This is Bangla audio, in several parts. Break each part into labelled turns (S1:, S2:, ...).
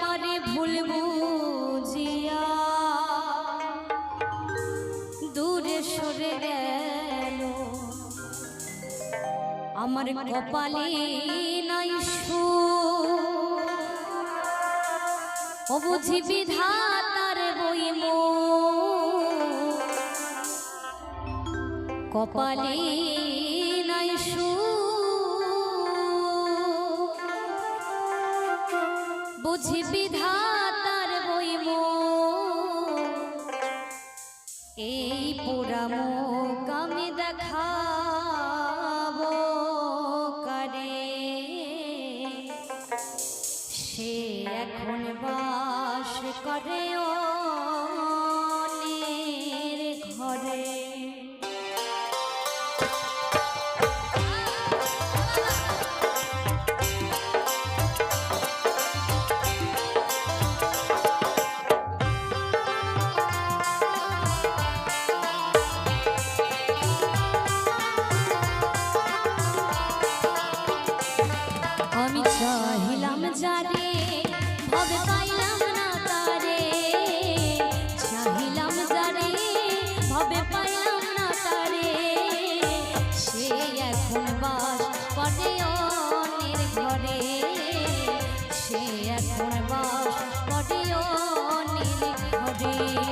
S1: তোমারে ভুল বুঝিয়া দূরে সরে গেল। আমার কপালে নাই বুঝি বিধাতার বইম কপালে নাই সুর। বুঝি বিধাতার বইব এই পুরাম কামে দেখাব করে? সে এখন বাস করে ও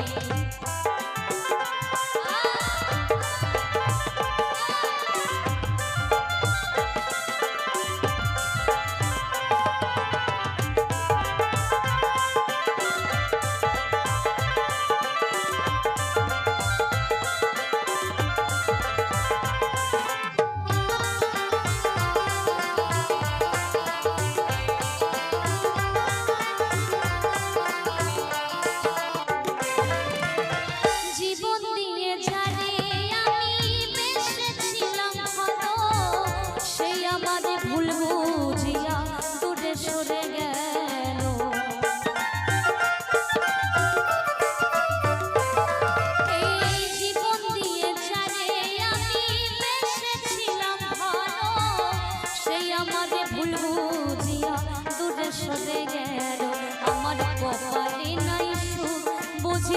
S1: Thank you.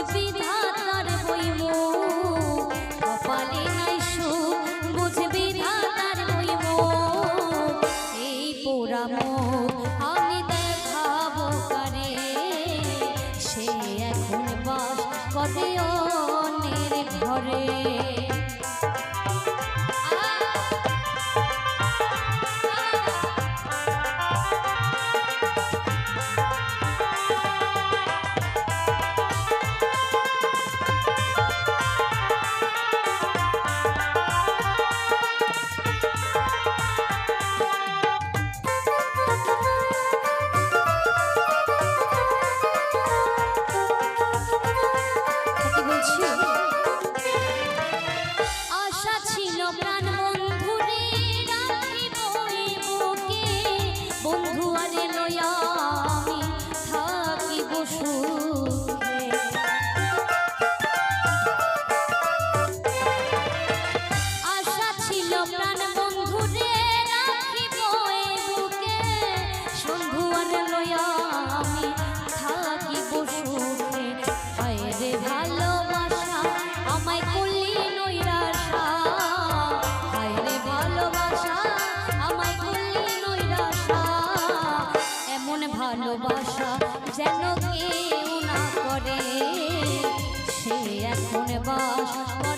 S1: বিধাতার হইব কপালে নাই সুখ বুঝ বিধাতার হইব এই পোড়াম, আমি দেখাব পারে সে এখন বাস করে অনের ঘরে। আশা যেন কেউ না করে সে এখন বাস